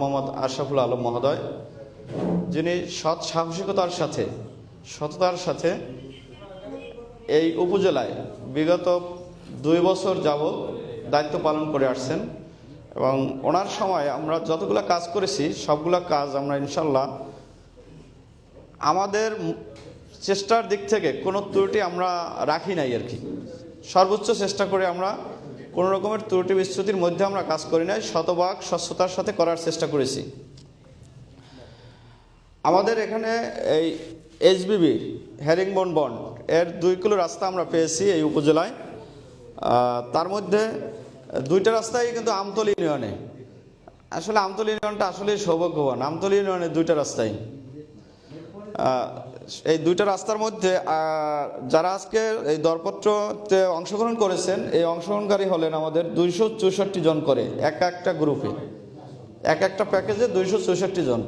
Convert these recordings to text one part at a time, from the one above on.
মোহাম্মদ আশরাফুল আলম মহোদয়, যিনি সৎ সাহসিকতার সাথে, সততার সাথে এই উপজেলায় বিগত দুই বছর যাবৎ দায়িত্ব পালন করে আসছেন এবং ওনার সময় আমরা যতগুলো কাজ করেছি, সবগুলো কাজ আমরা ইনশাল্লাহ আমাদের চেষ্টার দিক থেকে কোনো ত্রুটি আমরা রাখি নাই আর কি। সর্বোচ্চ চেষ্টা করে আমরা কোনো রকমের ত্রুটি বিচ্যুতির মধ্যে আমরা কাজ করি নাই, শতভাগ স্বচ্ছতার সাথে করার চেষ্টা করেছি। আমাদের এখানে এই এইচবিবি হ্যারিংবন বন্ড এর দুই কিলো রাস্তা আমরা পেয়েছি এই উপজেলায়। তার মধ্যে দুইটা রাস্তাই কিন্তু আমতলী ইউনিয়নে। আসলে আমতলী ইউনিয়নটা আসলে সৌভাগ্যবান, আমতলী ইউনিয়নে দুইটা রাস্তাই। এই দুইটা রাস্তার মধ্যে যারা আজকে এই দরপত্রতে অংশগ্রহণ করেছেন, এই অংশগ্রহণকারী হলেন আমাদের দুইশো চৌষট্টি জন করে, এক একটা গ্রুপে। এক একটা প্যাকেজে দুইশো চৌষট্টি জন।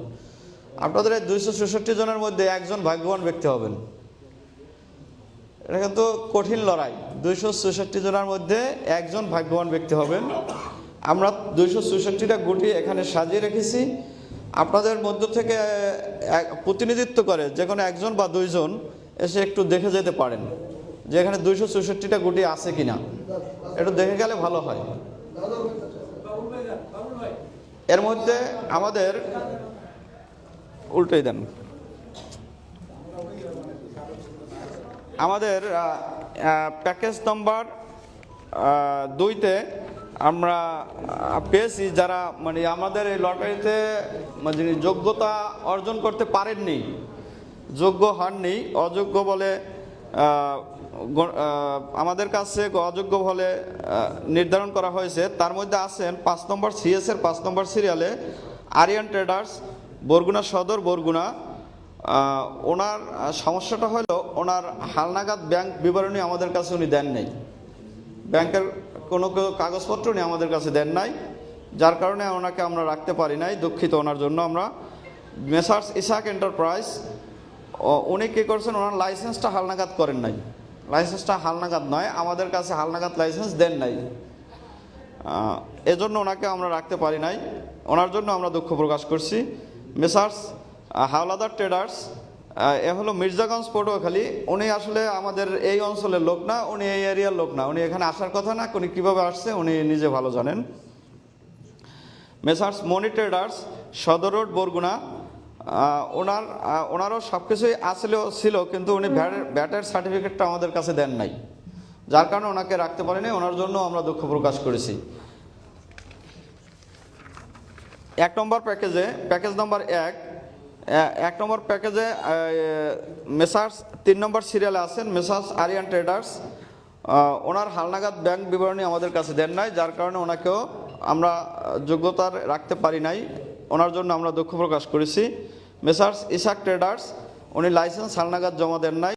আপনাদের এই দুইশো চৌষট্টি জনের মধ্যে একজন ভাগ্যবান ব্যক্তি হবেন। এটা কিন্তু কঠিন লড়াই। দুইশো চৌষট্টি জনের মধ্যে একজন ভাগ্যবান ব্যক্তি হবেন। আমরা দুইশো চৌষট্টিটা গুটি এখানে সাজিয়ে রেখেছি। আপনাদের মধ্য থেকে প্রতিনিধিত্ব করে যে কোনো একজন বা দুইজন এসে একটু দেখে যেতে পারেন যে এখানে দুইশো চৌষট্টিটা গুটি আছে কি না একটু দেখে গেলে ভালো হয়। এর মধ্যে আমাদের উল্টোই দেন। আমাদের প্যাকেজ নম্বর দুইতে আমরা পেয়েছি যারা মানে আমাদের এই লটারিতে মানে যোগ্যতা অর্জন করতে পারেননি, যোগ্য হননি, অযোগ্য বলে আমাদের কাছে অযোগ্য বলে নির্ধারণ করা হয়েছে। তার মধ্যে আছেন পাঁচ নম্বর সিএসের পাঁচ নম্বর সিরিয়ালে আরিয়ান ট্রেডার্স বরগুনা সদর বরগুনা। ওনার সমস্যাটা হলো ওনার হালনাগাদ ব্যাংক বিবরণী আমাদের কাছে উনি দেন নাই ব্যাংকের কোনো কাগজপত্র উনি আমাদের কাছে দেন নাই, যার কারণে ওনাকে আমরা রাখতে পারি নাই, দুঃখিত ওনার জন্য আমরা। মেসার্স ইসাক এন্টারপ্রাইজ উনি কী করছেন, ওনার লাইসেন্সটা হালনাগাদ করেন নাই। লাইসেন্সটা হালনাগাদ নয়, আমাদের কাছে হালনাগাদ লাইসেন্স দেন নাই। এজন্য ওনাকে আমরা রাখতে পারি নাই। ওনার জন্য আমরা দুঃখ প্রকাশ করছি। মেসার্স হাওলাদার ট্রেডার্স এ হলো মির্জাগঞ্জ, পটুয়াখালী। উনি আসলে আমাদের এই অঞ্চলের লোক না, উনি এই এরিয়ার লোক না। উনি এখানে আসার কথা না, উনি কীভাবে আসছে, উনি নিজে ভালো জানেন। Messrs Moni traders Sadar road, Barguna. ওনার ওনারও সব কিছুই আসলেও ছিল, কিন্তু উনি ভ্যাটের সার্টিফিকেটটা আমাদের কাছে দেন নাই। যার কারণে ওনাকে রাখতে পারেনি, ওনার জন্য আমরা দুঃখ প্রকাশ করেছি। এক নম্বর প্যাকেজে, প্যাকেজ নম্বর এক এক নম্বর প্যাকেজে মেসার্স, তিন নম্বর সিরিয়ালে আছেন মেসার্স আরিয়ান ট্রেডার্স। ওনার হালনাগাদ ব্যাংক বিবরণী আমাদের কাছে দেন নাই, যার কারণে ওনাকেও আমরা যোগ্যতার রাখতে পারি নাই। ওনার জন্য আমরা দুঃখ প্রকাশ করেছি। মেসার্স ইসাক ট্রেডার্স, উনি লাইসেন্স হালনাগাদ জমা দেন নাই,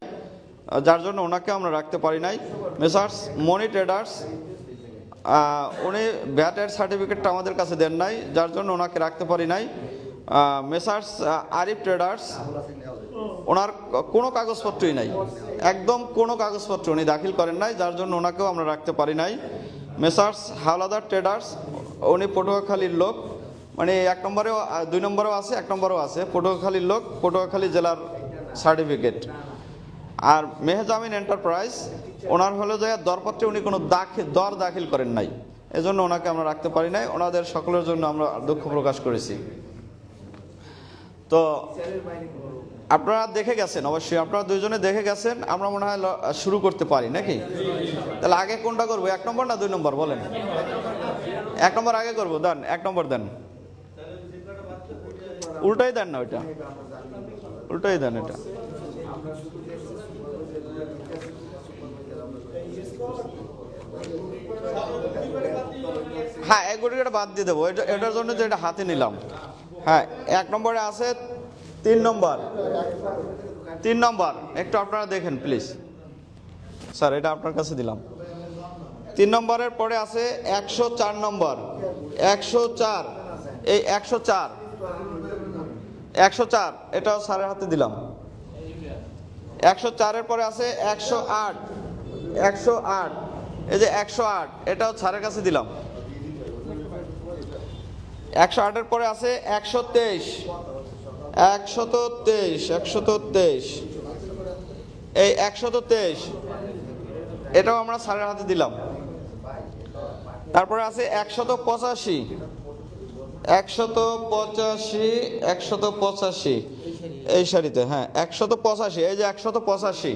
যার জন্য ওনাকে আমরা রাখতে পারি নাই। মেসার্স মনি ট্রেডার্স উনি ভ্যাটের সার্টিফিকেটটা আমাদের কাছে দেন নাই, যার জন্য ওনাকে রাখতে পারি নাই। মেসার্স আরিফ ট্রেডার্স, ওনার কোনো কাগজপত্রই নাই। একদম কোনো কাগজপত্র উনি দাখিল করেন নাই, যার জন্য ওনাকেও আমরা রাখতে পারি নাই। মেসার্স, হাওলাদার ট্রেডার্স, উনি পটুয়াখালীর লোক। মানে এক নম্বরেও দুই নম্বরেও আছে, এক নম্বরেও আছে। পটুয়াখালীর লোক, পটুয়াখালী জেলার সার্টিফিকেট। আর মেহজামিন এন্টারপ্রাইজ, ওনার হলো যে দরপত্রে উনি কোনো দাখিল দর দাখিল করেন নাই। এজন্য ওনাকে আমরা রাখতে পারি নাই। ওনাদের সকলের জন্য আমরা দুঃখ প্রকাশ করেছি। তো আপনারা দেখে গেছেন, অবশ্যই আপনারা দুইজনে দেখে গেছেন, আমরা মনে হয় শুরু করতে পারি, নাকি? তাহলে আগে কোনটা করব? এক নম্বর না দুই নম্বর, বলেন। এক নম্বর আগে করব, দেন, এক নম্বর দেন। উল্টাই দেন না ওইটা। উল্টাই দেন এটা। হ্যাঁ এক গুটিটা বাদ দিয়ে দেবো। এটা, এটার জন্য যে এটা হাতে নিলাম। হ্যাঁ এক নম্বরে আছে তিন নম্বর। তিন নম্বর, একটু আপনারা দেখেন প্লিজ স্যার, এটা আপনার কাছে দিলাম। তিন নম্বরের পরে আছে একশো চার নম্বর। একশো চার, এই একশো চার। একশো চার, এটাও স্যারের হাতে দিলাম। একশো চারের পরে আছে একশো আট। একশো আট, এই যে একশো আট, এটাও স্যারের কাছে দিলাম। একশো আটের পরে আছে একশো তেইশ। একশত তেইশ একশত তেইশ এই একশত তেইশ এটাও আমরা স্যারের হাতে দিলাম। তারপরে আছে একশত পঁচাশি। একশত পঁচাশি একশত পঁচাশি। এই সারিতে হ্যাঁ একশত পঁচাশি। এই যে একশত পঁচাশি।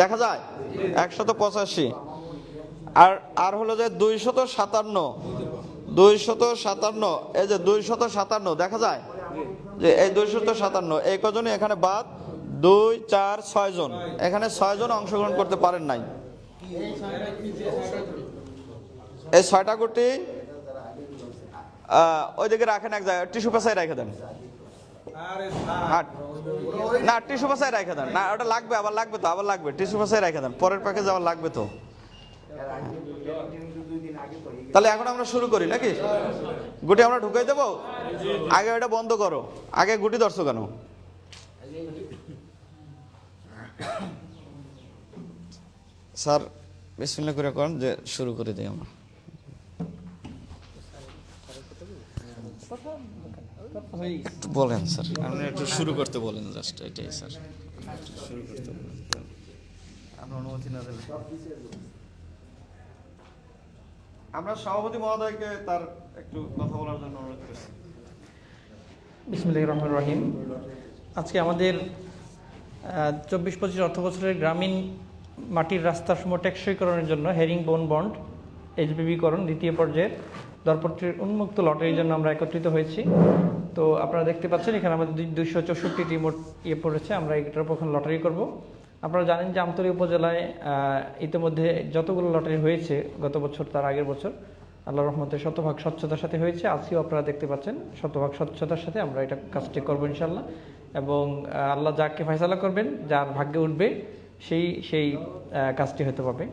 দেখা যায়? একশত পঁচাশি। আর আর হলো যে দুইশত সাতান্ন। দুইশত সাতান্ন। এই যে দুইশত সাতান্ন, দেখা যায়? যে এই দুইশত সাতান্ন, এই কজনই এখানে বাদ? দুই, চার, ছয় জন। এখানে ছয় জন অংশগ্রহণ করতে পারেন নাই। এই ছয়টা গুটি ওইদিকে রাখেন এক জায়গায়। টিস্যু পেঁচায় রেখে দেন। না, টিস্যু পেঁচায় রেখে দেন। না, ওটা লাগবে, আবার লাগবে তো, আবার লাগবে। টিস্যু পেঁচায় রেখে দেন। পরের প্যাকেজ আবার লাগবে তো। তাহলে এখন আমরা শুরু করি নাকি? গুটি আমরা ঢুকাই দেবো? আগে ওটা বন্ধ করো। আগে গুটি ধরছো কেন? স্যার বিসমিল্লাহ করে করেন যে শুরু করে দিই আমরা। বলেন স্যার। আপনি একটু শুরু করতে বলেন জাস্ট এটাই স্যার। শুরু করতে বলেন। আপনার অনুমতি না দিলে। আমরা সভাপতি মহোদয়কে তার একটু কথা বলার জন্য অনুরোধ করছি। বিসমুল্লাহ রহমান রহিম। আজকে আমাদের চব্বিশ পঁচিশ অর্থ বছরের গ্রামীণ মাটির রাস্তাসমূহ টেকসইকরণের জন্য হেরিং বোন বন্ড, এইচবিবিকরণ দ্বিতীয় পর্যায়ের দরপত্রের উন্মুক্ত লটারির জন্য আমরা একত্রিত হয়েছি। তো আপনারা দেখতে পাচ্ছেন এখানে আমাদের দুইশো চৌষট্টিটি মোট ইয়ে পড়েছে, আমরা এটার এখন লটারি করব। আপনারা জানেন যে আমতলী উপজেলায় ইতিমধ্যে যতগুলো লটারি হয়েছে, গত বছর তার আগের বছর আল্লাহ রহমতের শতভাগ স্বচ্ছতার সাথে হয়েছে। আজকেও আপনারা দেখতে পাচ্ছেন, শতভাগ স্বচ্ছতার সাথে আমরা এটা কাজটি করব ইনশাল্লাহ এবং আল্লাহ যাকে ফয়সালা করবেন, যার ভাগ্যে উঠবে, সেই সেই কাজটি হতে পারবে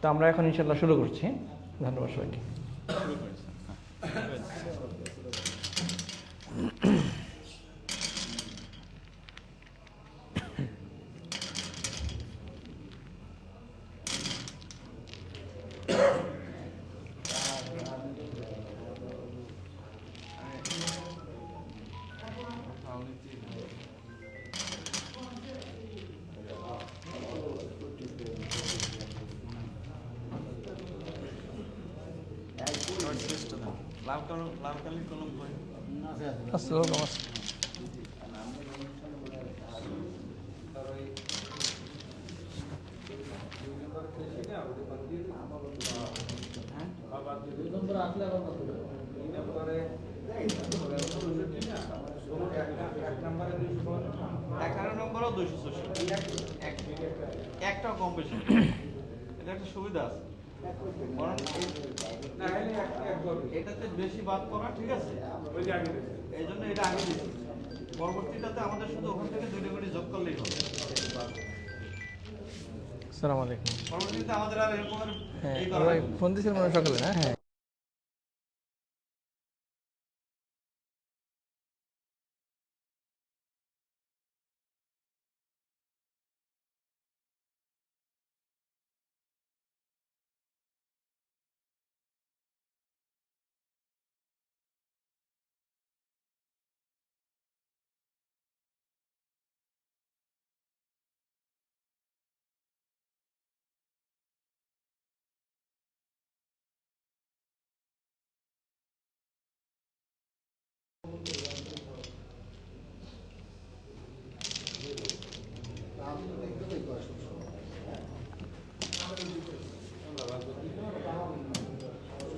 তো আমরা এখন ইনশাল্লাহ শুরু করছি। ধন্যবাদ সবাইকে। এগারো নম্বরও দুইশো চৌষট্টি একটাও কম একটা সুবিধা আছে এটাতে বেশি বাদ করা ঠিক আছে। এই জন্য এটা আগে দিচ্ছি পরবর্তীটাতে আমাদের শুধু ওখান থেকে দুটো করে যোগ করলেই হবে। আসসালামু আলাইকুম। পরবর্তীতে আমাদের আর এরকম হ্যাঁ। ফোন দিয়েছিলাম মনে সকালে না? হ্যাঁ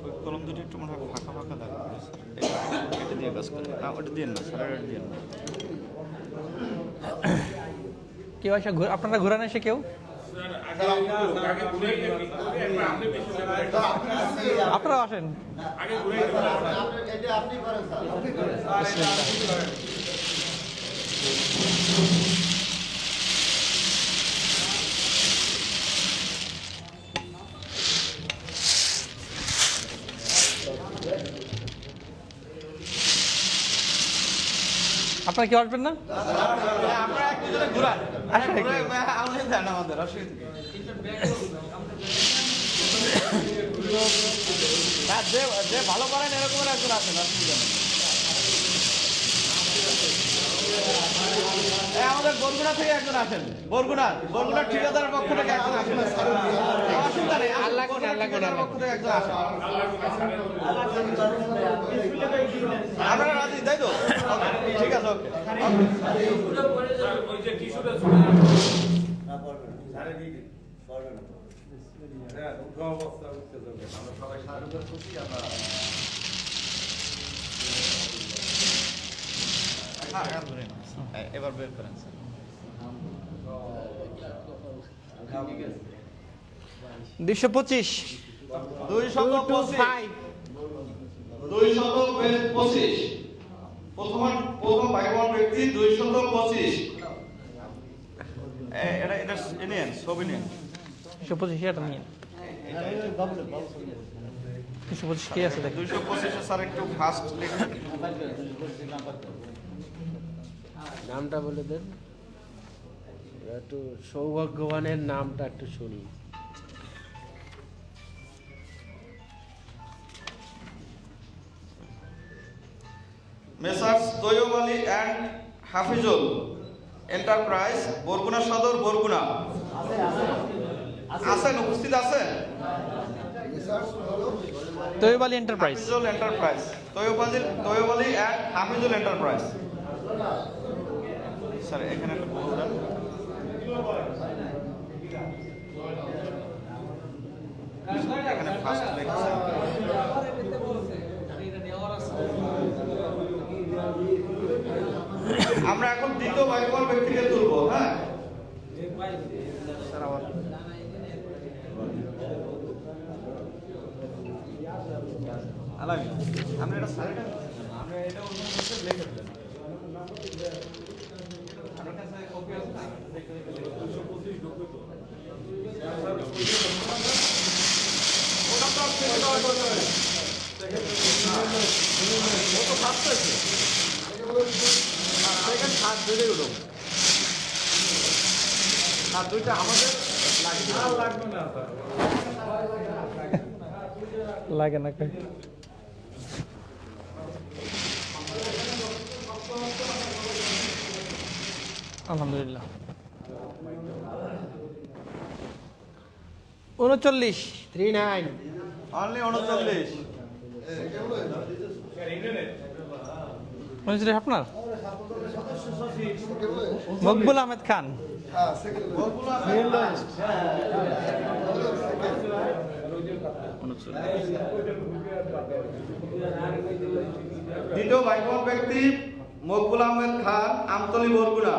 ওই কলম দুটো একটু মনে হয় ফাঁকা ফাঁকা দাগ পড়েছে। কাজ করে। না ওটা দিন না এটা দিয়ে না। কেউ আপনারা ঘুরান এসে কেউ? আপনারাও আসেন। আপনারা আসেন। আপনি দেন কি আসবেন। না যে যে ভালো করেন এরকম একজন আছেন অসুবিধা আমাদের বরগুনা থেকে একজন আছেন। বরগুনা বরগুনার ঠিকাদারের পক্ষ থেকে একজন আছেন। অসুবিধা নেই আল্লাহ ঠিকাদারের পক্ষ থেকে একজন আসেন আপনারা রাজি তাই তো? ঠিক আছে ওকে। হ্যাঁ হ্যাঁ ধরে নাও। এ- এবার বের করেন স্যার। দুইশো পঁচিশ। দুইশো পঁচিশ। এটা দুইশো পঁচিশ কে আছে দুইশো পঁচিশে স্যার একটু ফাস্ট লিখুন। নামটা বলে দেন। একটু সৌভাগ্যবানের নামটা একটু শুনি। Messrs Taiyab Ali and Hafizul enterprise Barguna Sadar Barguna. আছেন উপস্থিত আছেন? Taiyab Ali enterprise. Hafizul enterprise. Taiyab Ali Taiyab Ali and Hafizul enterprise. Sir, এখানে একটা বলবেন এখানে ফার্স্ট লেখছেন আমরা এখন দ্বিতীয় ভাগ্যবান ব্যক্তিকে তুলবো হ্যাঁ? আলামি আমরা এটা স্যার আমরা এটা অন্য লিখে দিলাম আপনার কাছে কপি আছে না? দেখে দেখে লিখে দিলাম। ওটা তো আপনি এটা order করেন। হ্যাঁ। ও তো first আছে। হ্যাঁ, second, third দুটোই উঠুক। না, দুইটা আমাদের লাগবে লাগে না কই আলহামদুলিল্লাহ। উনচল্লিশ। থ্রি নাইন অনলি উনচল্লিশ। উনচল্লিশ আপনার? মকবুল আহমেদ খান। দ্বিতীয় ভাইবোন ব্যক্তি মকবুল আহমেদ খান আমতলি বরগুনা।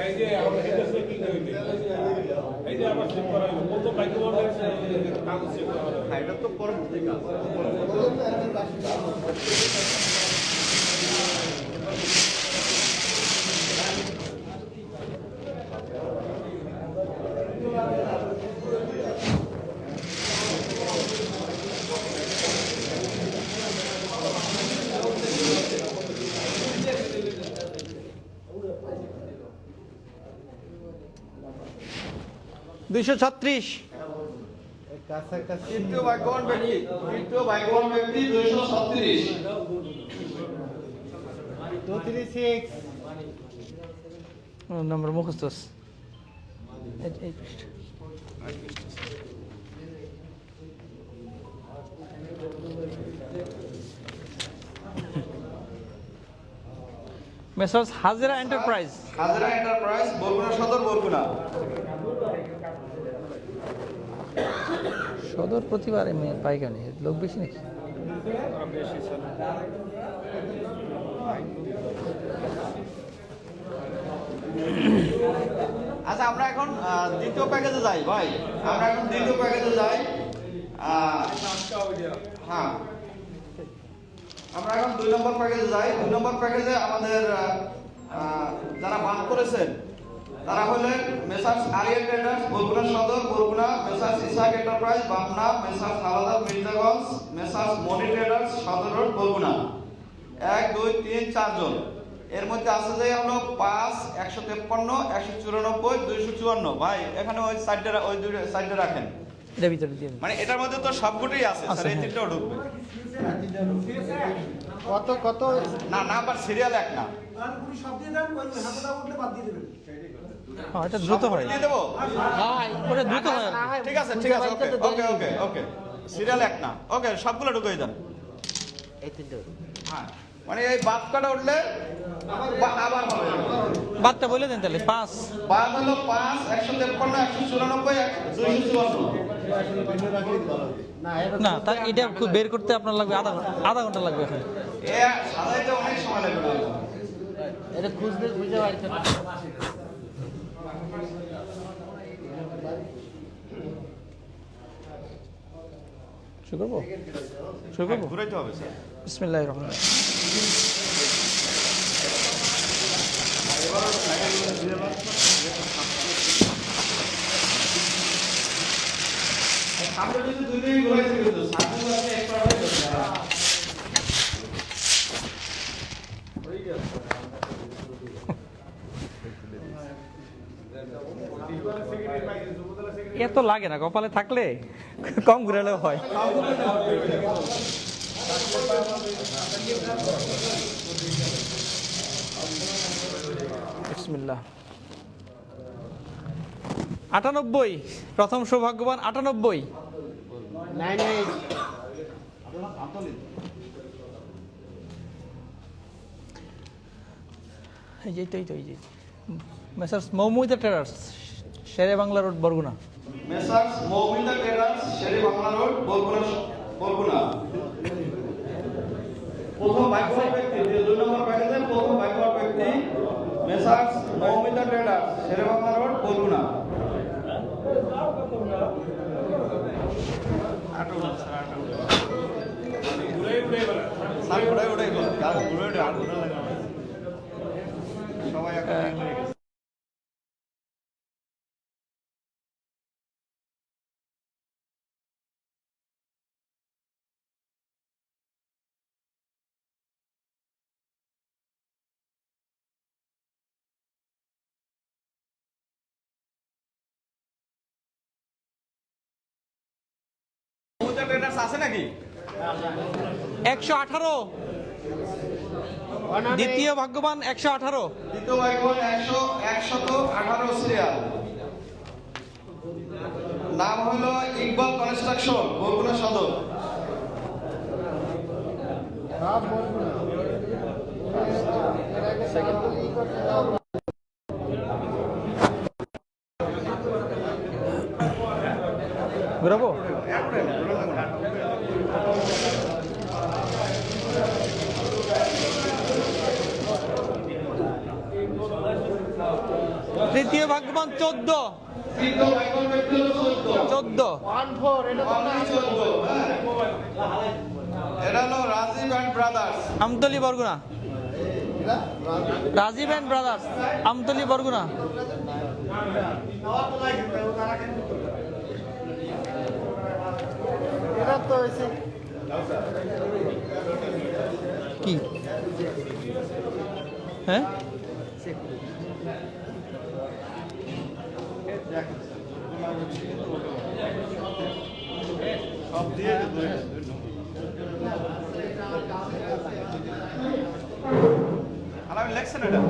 এই যে আমার এটা সে কি কইবে এই যে আমার চেক করা হইল কত বাইক বলে কাগজ চেক করা হলো হ্যাঁ, এটা তো পরবর্তী কাজ দুইশো ছত্রিশ কাছাকাছি তৃতীয় ভাগ্যবান ব্যক্তি তৃতীয় ভাগ্যবান ব্যক্তি দুইশো ছত্রিশ টু নম্বর মুখস্থ। মেসার্স হাজিরা এন্টারপ্রাইজ। হাজারা এন্টারপ্রাইজ বরগুনা সদর বরগুনা। সদর প্রতিবারে মেয়ে পাইকানি লোক বেশি নাকি? আচ্ছা আমরা এখন দ্বিতীয় প্যাকেজে যাই, ভাই। আমরা এখন দ্বিতীয় প্যাকেজে যাই। হ্যাঁ। আমরা এখন দুই নম্বর প্যাকেজে যাই। দুই নম্বর প্যাকেজে আমাদের যারা বাদ করেছেন তারা হলেন messrs Arian traders Barguna Sadar Barguna messrs Isak enterprise Bamna messrs Howlader Mirzaganj messrs Moni traders Sadar road Barguna. এক দুই তিন চারজন এর মধ্যে আছে যে হলো পাঁচ একশো তেপ্পান্ন একশো চুরানব্বই দুইশো চুয়ান্ন। ভাই এখানে ওই সাইডে ওই দুই সাইডে রাখেন। দিয়ে দিন। মানে এটার মধ্যে তো সবগুলোই আছে স্যার এই হ্যাঁ। তিনটাও ঢুকবে। কত কত? না না নাম্বার সিরিয়াল এক না। হ্যাঁ এটা দ্রুত হয়। দিয়ে দেবো? ওটা দ্রুত হয়। ঠিক আছে ঠিক আছে ওকে ওকে ওকে ওকে। সিরিয়াল এক না। ওকে সবগুলো ঢুকিয়ে দেন। এই তিনটে হ্যাঁ। মানে এই বাদ কাটা উঠলে বাদটা বলে দেন তাহলে পাঁচ। বাদ হলো পাঁচ একশো তেপ্পান্ন একশো চুরানব্বই না তা এটা খুব বের করতে আপনার লাগবে আধা ঘণ্টা আধা ঘণ্টা লাগবে এখন। অনেক সময় লাগবে। এটা খুঁজলে খুঁজে বার করতে শুরু করব শুরু করব ঘুরাইতে হবে স্যার। বিসমিল্লাহ রহমান সামনে যদি দুই দিন ঘুরাইতে কিন্তু সামনে আছে এক্সট্রা হয়ে যাচ্ছে এত লাগে না, কপালে থাকলে কম ঘুরালেও হয়। আটানব্বই, প্রথম সৌভাগ্যবান আটানব্বই। এই যে তো, এই যে। Messrs Moumuda traders Shere Bangla road Barguna messrs Moumita traders Shere Bangla road Barguna Barguna প্রথম বাইকওয়ার ব্যক্তি দুই নম্বর প্যাকেজে প্রথম বাইকওয়ার ব্যক্তি messrs Moumita traders Shere Bangla road Barguna ঘুরে ঘুরে ট্রেডার্স আছে নাকি? একশো আঠারো। দ্বিতীয় ভাগ্যবান একশো আঠারো। দ্বিতীয় একশো একশত আঠারো সিরিয়াল নাম হলো ইকবাল কনস্ট্রাকশন বরগুনা সদর। ঘুরাবো তৃতীয় ভাগ্যবান চোদ্দ। চোদ্দ। আমতলি বরগুনা। রাজীব অ্যান্ড ব্রাদার্স আমতলি বরগুনা এটা তো হয়েছে কি হ্যাঁ সব দিয়ে আর আমি লেখছেন এটা